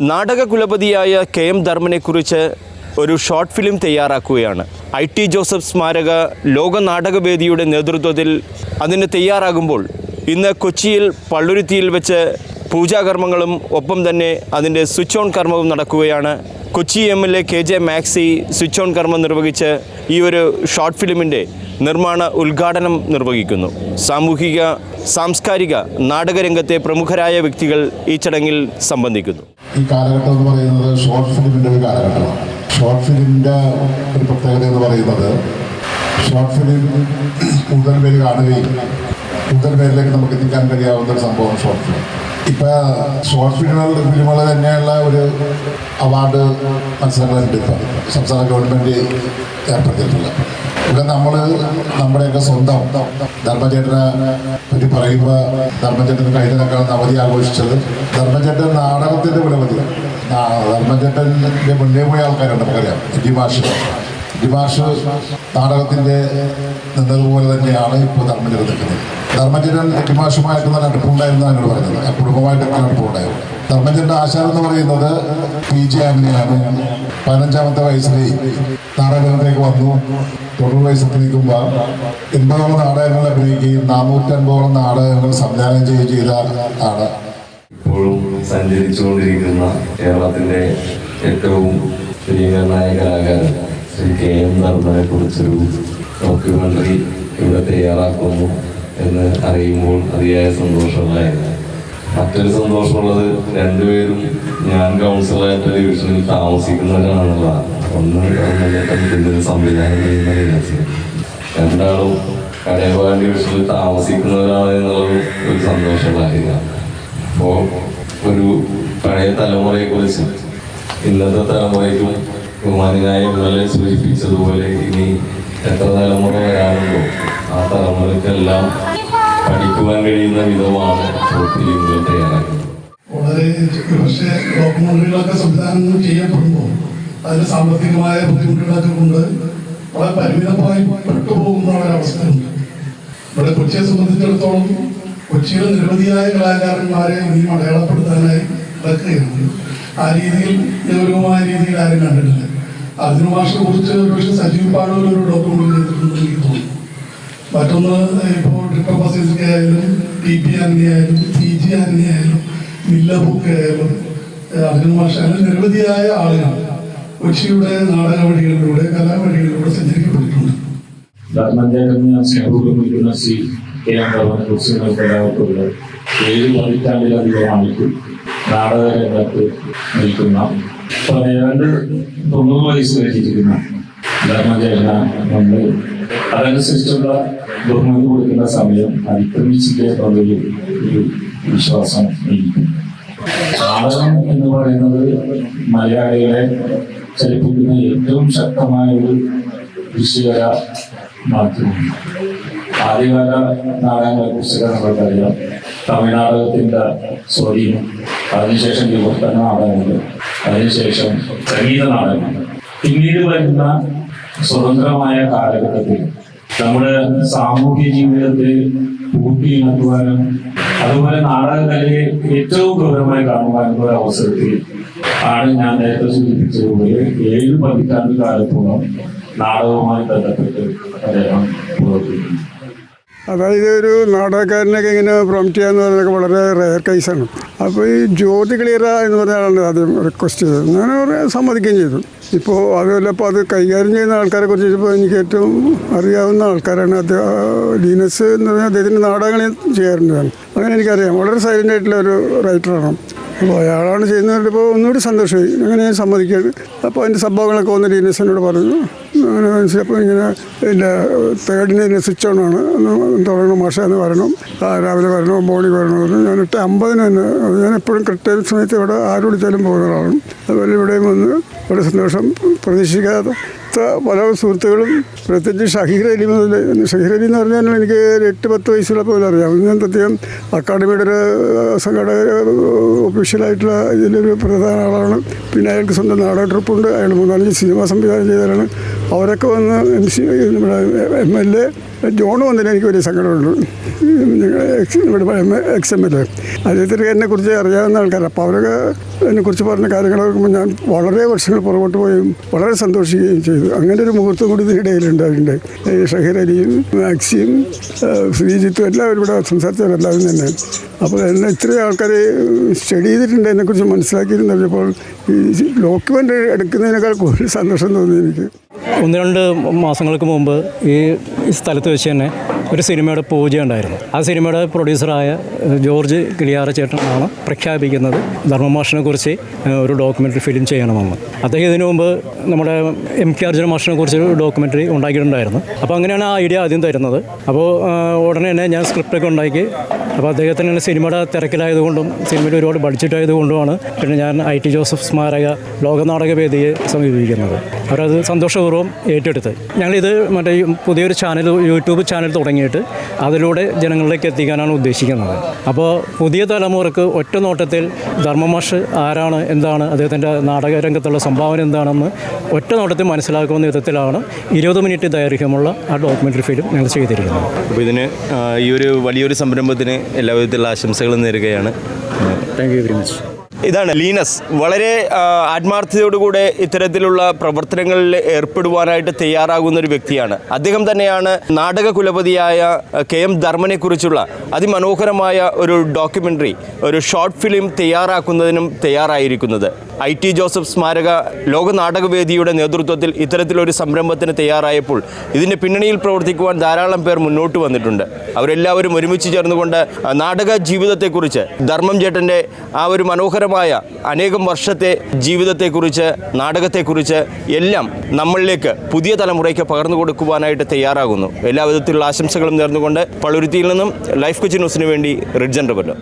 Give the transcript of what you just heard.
നാടകകുലപതിയായ K M ധർമ്മനെക്കുറിച്ച് ഒരു short film തയ്യാറാക്കുകയാണ്. ഐ ടി ജോസഫ് സ്മാരക ലോക നാടകവേദിയുടെ നേതൃത്വത്തിൽ അതിന് തയ്യാറാകുമ്പോൾ ഇന്ന് കൊച്ചിയിൽ പള്ളുരുത്തിയിൽ വെച്ച് പൂജാകർമ്മങ്ങളും ഒപ്പം തന്നെ അതിന്റെ സ്വിച്ച് ഓൺ കർമ്മവും നടക്കുകയാണ്. Kochi M L A K J Maxy switch on കർമ്മം നിർവഹിച്ച് ഈ ഒരു ഷോർട്ട് ഫിലിമിന്റെ നിർമ്മാണ ഉദ്ഘാടനം നിർവഹിക്കുന്നു. സാമൂഹിക സാംസ്കാരിക നാടകരംഗത്തെ പ്രമുഖരായ വ്യക്തികൾ ഈ ചടങ്ങിൽ സംബന്ധിക്കുന്നു. ഈ കാലഘട്ടം എന്ന് പറയുന്നത് ഷോർട്ട് ഫിലിമിന്റെ ഒരു കാലഘട്ടമാണ്. ഷോർട്ട് ഫിലിമിന്റെ ഒരു പ്രത്യേകത എന്ന് പറയുന്നത് ഷോർട്ട് ഫിലിം കൂടുതൽ പേര് കാണുകയും കൂടുതൽ പേരിലേക്ക് നമുക്ക് എത്തിക്കാൻ കഴിയാവുന്ന ഒരു സംഭവമാണ് ഷോർട്ട് ഫിലിം. ഇപ്പം ഷോർട്ട് ഫിലിമുകൾ തന്നെയുള്ള ഒരു അവാർഡ് മത്സരങ്ങളുണ്ട് ഇപ്പം. സംസ്ഥാന ഗവൺമെന്റ് ഏർപ്പെടുത്തിയിട്ടുള്ളത് ഇവിടെ നമ്മൾ നമ്മുടെയൊക്കെ സ്വന്തം ധർമ്മചേട്ടനെ പറ്റി പറയുമ്പോൾ ധർമ്മചേട്ടൻ കഴിഞ്ഞ നിൽക്കുന്ന അവധി ആഘോഷിച്ചത്. ധർമ്മചേട്ടൻ നാടകത്തിന്റെ വിളവതി ധർമ്മചേട്ടന്റെ മുന്നേ പോയ ആൾക്കാരുണ്ട് നമുക്കറിയാം. ഡിമാഷ് ഡിമാഷ് നാടകത്തിന്റെ നിന്നതുപോലെ തന്നെയാണ് ഇപ്പോൾ ധർമ്മചരൻ നിൽക്കുന്നത് ധർമ്മചരൻ ഡിമാഷുമായിട്ട് നല്ല അടുപ്പുണ്ടായിരുന്നു എന്നോട് പറഞ്ഞത് ആ കുടുംബമായിട്ട് നല്ല അടുപ്പമുണ്ടായിരുന്നു ധർമ്മചേട്ടന്റെ ആശാരം എന്ന് പറയുന്നത് പി ജെ ആന്റണിയാണ് പതിനഞ്ചാമത്തെ വയസ്സിൽ നാടകത്തിലേക്ക് വന്നു. തൊണ്ണൂറ് വയസ്സെത്തിരിക്കുമ്പോൾ എൺപതോളം നാടകങ്ങൾ അഭിനയിക്കുകയും നാനൂറ്റൻപതോളം നാടകങ്ങൾ സംവിധാനം ചെയ്യുകയും ചെയ്ത ആണ് ഇപ്പോഴും സഞ്ചരിച്ചുകൊണ്ടിരിക്കുന്ന കേരളത്തിന്റെ ഏറ്റവും പ്രിയനായ കലാകാരൻ ശ്രീ കെ എം നർമ്മനെ കുറിച്ചൊരു ഡോക്യുമെന്ററി ഇവിടെ തയ്യാറാക്കുന്നു എന്ന് അറിയുമ്പോൾ അതിയായ സന്തോഷമുണ്ടായിരുന്നു മറ്റൊരു സന്തോഷമുള്ളത് രണ്ടുപേരും ഞാൻ കൗൺസിലറായിട്ട് ഡിവിഷനിൽ താമസിക്കുന്നവരാണെന്നുള്ളതാണ് ഒന്ന് പിന്നെ സംവിധാനം ചെയ്യുന്ന രണ്ടാളും കടയപാൻ ഡിവിഷനിൽ താമസിക്കുന്നവരാണ് എന്നുള്ളത് ഒരു സന്തോഷമുള്ള കാര്യമാണ് അപ്പോൾ ഒരു പഴയ തലമുറയെ കുറിച്ച് ഇന്നത്തെ തലമുറയ്ക്കും ബഹുമാനായ ഇന്നലെ സൂചിപ്പിച്ചതുപോലെ ഇനി എത്ര തലമുറ വരാനുണ്ടോ ആ തലമുറക്കെല്ലാം പഠിക്കുവാൻ കഴിയുന്ന വിധമാണ് തയ്യാറാക്കുന്നത്. വളരെ പക്ഷേ ഡോക്യുമെന്ററികളൊക്കെ സംവിധാനം ചെയ്യപ്പെടുമ്പോൾ അതിന് സാമ്പത്തികമായ ബുദ്ധിമുട്ടുകളൊക്കെ കൊണ്ട് വളരെ പരിമിതമായി പെട്ടുപോകുന്ന ഒരവസ്ഥയുണ്ട്. ഇവിടെ കൊച്ചിയെ സംബന്ധിച്ചിടത്തോളം കൊച്ചിയിലെ നിരവധിയായ കലാകാരന്മാരെ ഇനിയും അടയാളപ്പെടുത്താനായി നടക്കുകയാണ്. ആ രീതിയിൽ ഗൗരവമായ രീതിയിൽ ആരും കണ്ടിട്ടില്ല. അർജുന മാഷിനെ കുറിച്ച് ഒരുപക്ഷെ സജീവ് പാടൂർ ഒരു ഡോക്യുമെന്റ് ചെയ്തിട്ടുണ്ടെന്ന് എനിക്ക് തോന്നുന്നു മറ്റൊന്ന് ഇപ്പോൾ ട്രിപ്പർ ബസീസിക്ക് ആയാലും ടി പി ആന്റി ആയാലും പി ജി ആന്റി ആയാലും മില്ല ബുക്ക് ആയാലും അർജുന മാഷ അങ്ങനെ നിരവധിയായ ആളുകൾ കൊച്ചിയുടെ നാടക വഴികളിലൂടെ കലാവഴികളിലൂടെ സഞ്ചരിക്കപ്പെട്ടിട്ടുണ്ട്. ഏഴ് പതിറ്റാണ്ടിലധികമായിട്ട് നാടക രംഗത്ത് നിൽക്കുന്ന ഏതാണ്ട് തൊണ്ണൂറ് വയസ്സ് കഴിഞ്ഞിരിക്കുന്ന. ധർമ്മജേട്ടന നമ്മൾ അതനുസരിച്ചുള്ള ബഹുമതി കൊടുക്കുന്ന സമയം അതിക്രമിച്ചില്ല എന്നുള്ളൊരു ഒരു വിശ്വാസം നാടകം എന്ന് പറയുന്നത് മലയാളികളെ ചലിപ്പിക്കുന്ന ഏറ്റവും ശക്തമായ ഒരു വിഷയ മാധ്യമം ആദ്യകാല നാടകങ്ങളെ കുറിച്ചൊക്കെ നമ്മൾക്കറിയാം തമിഴ്നാടകത്തിന്റെ സ്വാധീനം അതിനുശേഷം വിവർത്തന നാടകങ്ങൾ അതിനുശേഷം സംഗീത നാടകങ്ങൾ. പിന്നീട് വരുന്ന സ്വതന്ത്രമായ കാലഘട്ടത്തിൽ നമ്മുടെ സാമൂഹ്യ ജീവിതത്തെ നടത്തുവാനും അതുപോലെ നാടകകലയെ ഏറ്റവും ഗൗരവമായി കാണുവാനുള്ള ഒരു അവസരത്തിൽ ആണ് ഞാൻ നേരത്തെ സൂചിപ്പിച്ചതുപോലെ ഏഴ് പതിറ്റാണ്ട് കാലത്തോളം നാടകവുമായി ബന്ധപ്പെട്ട് അദ്ദേഹം പ്രവർത്തിക്കുന്നു. അതായത് ഒരു നാടകക്കാരനൊക്കെ ഇങ്ങനെ പ്രൊമറ്റ് ചെയ്യാന്ന് പറയുന്നതൊക്കെ വളരെ റെയർ കേസാണ് അപ്പോൾ ഈ ജ്യോതി ക്ലിയറ എന്ന് പറഞ്ഞ ആളാണ് ആദ്യം റിക്വസ്റ്റ് ചെയ്തത്. ഞാൻ അവരെ സമ്മതിക്കുകയും ചെയ്തു. ഇപ്പോൾ അതുമല്ല ഇപ്പോൾ അത് കൈകാര്യം ചെയ്യുന്ന ആൾക്കാരെ കുറിച്ച് ഇപ്പോൾ എനിക്ക് ഏറ്റവും അറിയാവുന്ന ആൾക്കാരാണ് അദ്ദേഹം ലീനസ് എന്ന് പറഞ്ഞാൽ അദ്ദേഹത്തിന്റെ നാടകങ്ങൾ ചെയ്യാറുണ്ടാണ്. അങ്ങനെ എനിക്കറിയാം. വളരെ സൈലന്റ് ആയിട്ടുള്ള ഒരു റൈറ്ററാണ് അപ്പോൾ അയാളാണ് ചെയ്യുന്നത് ഇപ്പോൾ ഒന്നുകൂടി സന്തോഷമായി അങ്ങനെ ഞാൻ സമ്മതിക്കുകയാണ്. അപ്പോൾ അതിന്റെ സംഭവങ്ങളൊക്കെ ഒന്ന് എന്നോട് പറഞ്ഞു. അങ്ങനെ മനസ്സിലപ്പോൾ ഇങ്ങനെ എന്റെ തേർഡിന് ഇതിന് സ്വിച്ച് ഓൺ ആണ്. തുടങ്ങണം മാഷ എന്ന് വരണം രാവിലെ വരണോ മോർണിംഗ് വരണോ പറഞ്ഞു. ഞാൻ എട്ട് അമ്പതിന് തന്നെ ഞാൻ എപ്പോഴും കൃത്യ സമയത്ത് ഇവിടെ ആര് വിളിച്ചാലും പോകുന്ന ഒരാളാണ്. അതുപോലെ ഇവിടെയും വന്ന് ഇവിടെ സന്തോഷം പ്രതീക്ഷിക്കാത്ത പല സുഹൃത്തുക്കളും പ്രത്യേകിച്ച് ഷഹീർ അലി മുതൽ ഷഹീർ അലി എന്ന് പറഞ്ഞാൽ എനിക്ക് എട്ട് പത്ത് വയസ്സുള്ളപ്പോൾ അറിയാം. ഞാൻ പ്രത്യേകം അക്കാഡമിയുടെ ഒരു സംഘടക ഒഫീഷ്യലായിട്ടുള്ള ഇതിലൊരു പ്രധാന ആളാണ്. പിന്നെ അയാൾക്ക് സ്വന്തം നാടക ട്രിപ്പുണ്ട് അയാൾ മൂന്നാലഞ്ച് സിനിമ സംവിധാനം ചെയ്തവരാണ്. അവരൊക്കെ വന്ന് എം സി നമ്മുടെ എം എൽ എ ജോൺ വന്നതിന് എനിക്ക് വലിയ സങ്കടമുണ്ട്. ഇവിടെ എക്സ് എം എൽ എ. അദ്ദേഹത്തിന് എന്നെക്കുറിച്ച് അറിയാവുന്ന ആൾക്കാർ അപ്പോൾ അവരൊക്കെ എന്നെക്കുറിച്ച് പറഞ്ഞ കാര്യങ്ങൾ ഞാൻ വളരെ വർഷങ്ങൾ പുറകോട്ട് പോവുകയും വളരെ സന്തോഷിക്കുകയും ചെയ്തു. അങ്ങനെ ഒരു മുഹൂർത്തം കൂടി ഈ ഷഹീർ അലിയും മാക്സിയും ശ്രീജിത്തും എല്ലാവരും ഇവിടെ സംസാരിച്ചവരെല്ലാവരും തന്നെ. അപ്പോൾ എന്നെ ഇത്രയും ആൾക്കാർ സ്റ്റഡി ചെയ്തിട്ടുണ്ട് എന്നെക്കുറിച്ച് മനസ്സിലാക്കിയിരുന്നപ്പോൾ ഈ ഡോക്യുമെന്റ് എടുക്കുന്നതിനേക്കാൾ കൂടുതൽ സന്തോഷം തോന്നി എനിക്ക്. ഒന്ന് രണ്ട് മാസങ്ങൾക്ക് മുമ്പ് ഈ സ്ഥലത്ത് വെച്ച് തന്നെ ഒരു സിനിമയുടെ പൂജ ഉണ്ടായിരുന്നു. ആ സിനിമയുടെ പ്രൊഡ്യൂസറായ ജോർജ് കിളിയാറ ചേട്ടനാണ് പ്രഖ്യാപിക്കുന്നത്. ധർമ്മമാഷിനെ കുറിച്ച് ഒരു ഡോക്യുമെന്ററി ഫിലിം ചെയ്യണമെന്ന്. അദ്ദേഹം ഇതിനു മുമ്പ് നമ്മുടെ എം കെ അർജുന മാഷിനെ കുറിച്ച് ഒരു ഡോക്യുമെന്ററി ഉണ്ടാക്കിയിട്ടുണ്ടായിരുന്നു. അപ്പോൾ അങ്ങനെയാണ് ആ ഐഡിയ ആദ്യം തരുന്നത്. അപ്പോൾ ഉടനെ തന്നെ ഞാൻ സ്ക്രിപ്റ്റൊക്കെ ഉണ്ടാക്കി. അപ്പോൾ അദ്ദേഹത്തിന് തന്നെ സിനിമയുടെ തിരക്കിലായതുകൊണ്ടും സിനിമയിൽ ഒരുപാട് ബഡ്ജറ്റ് ആയതുകൊണ്ടുമാണ് പിന്നെ ഞാൻ ഐ ടി ജോസഫ് സ്മാരക ലോകനാടക വേദിയെ സമീപിക്കുന്നത്. അവരത് സന്തോഷപൂർവം ഏറ്റെടുത്ത്. ഞങ്ങളിത് മറ്റേ പുതിയൊരു ചാനൽ യൂട്യൂബ് ചാനൽ തുടങ്ങിയിട്ട് അതിലൂടെ ജനങ്ങളിലേക്ക് എത്തിക്കാനാണ് ഉദ്ദേശിക്കുന്നത്. അപ്പോൾ പുതിയ തലമുറയ്ക്ക് ഒറ്റ നോട്ടത്തിൽ ധർമ്മമാഷ് ആരാണ് എന്താണ് അദ്ദേഹത്തിന്റെ നാടകരംഗത്തുള്ള സംഭാവന എന്താണെന്ന് ഒറ്റ നോട്ടത്തിൽ മനസ്സിലാക്കുന്ന വിധത്തിലാണ് ഇരുപത് മിനിറ്റ് ദൈർഘ്യമുള്ള ആ ഡോക്യുമെന്ററി ഫിലിം ഞങ്ങൾ ചെയ്തിരിക്കുന്നത്. അപ്പോൾ ഇതിന് ഈ ഒരു വലിയൊരു സംരംഭത്തിന് എല്ലാവിധത്തിലുള്ള ആശംസകളും നേരുകയാണ്. താങ്ക് യു വെരി മച്ച് ഇതാണ് ലീനസ്. വളരെ ആത്മാർത്ഥതയോടുകൂടെ ഇത്തരത്തിലുള്ള പ്രവർത്തനങ്ങളിൽ ഏർപ്പെടുവാനായിട്ട് തയ്യാറാകുന്ന ഒരു വ്യക്തിയാണ്. അദ്ദേഹം തന്നെയാണ് നാടക കുലപതിയായ കെ എം ധർമ്മനെ കുറിച്ചുള്ള അതിമനോഹരമായ ഒരു ഡോക്യുമെന്ററി ഒരു ഷോർട്ട് ഫിലിം തയ്യാറാക്കുന്നതിനും തയ്യാറായിരിക്കുന്നത്. ഐ ടി ജോസഫ് സ്മാരക ലോക നാടകവേദിയുടെ നേതൃത്വത്തിൽ ഇത്തരത്തിലൊരു സംരംഭത്തിന് തയ്യാറായപ്പോൾ ഇതിന്റെ പിന്നണിയിൽ പ്രവർത്തിക്കുവാൻ ധാരാളം പേർ മുന്നോട്ട് വന്നിട്ടുണ്ട്. അവരെല്ലാവരും ഒരുമിച്ച് ചേർന്നുകൊണ്ട് നാടക ജീവിതത്തെക്കുറിച്ച് ധർമ്മം ചേട്ടന്റെ ആ ഒരു മനോഹരമായ അനേകം വർഷത്തെ ജീവിതത്തെക്കുറിച്ച് നാടകത്തെക്കുറിച്ച് എല്ലാം നമ്മളിലേക്ക് പുതിയ തലമുറയ്ക്ക് പകർന്നു കൊടുക്കുവാനായിട്ട് തയ്യാറാകുന്നു. എല്ലാ വിധത്തിലുള്ള ആശംസകളും നേർന്നുകൊണ്ട് പളുരുത്തിയിൽ നിന്നും ലൈഫ് കൊച്ചി ന്യൂസിന് വേണ്ടി റിഡ്ജൻ റബല്ലോ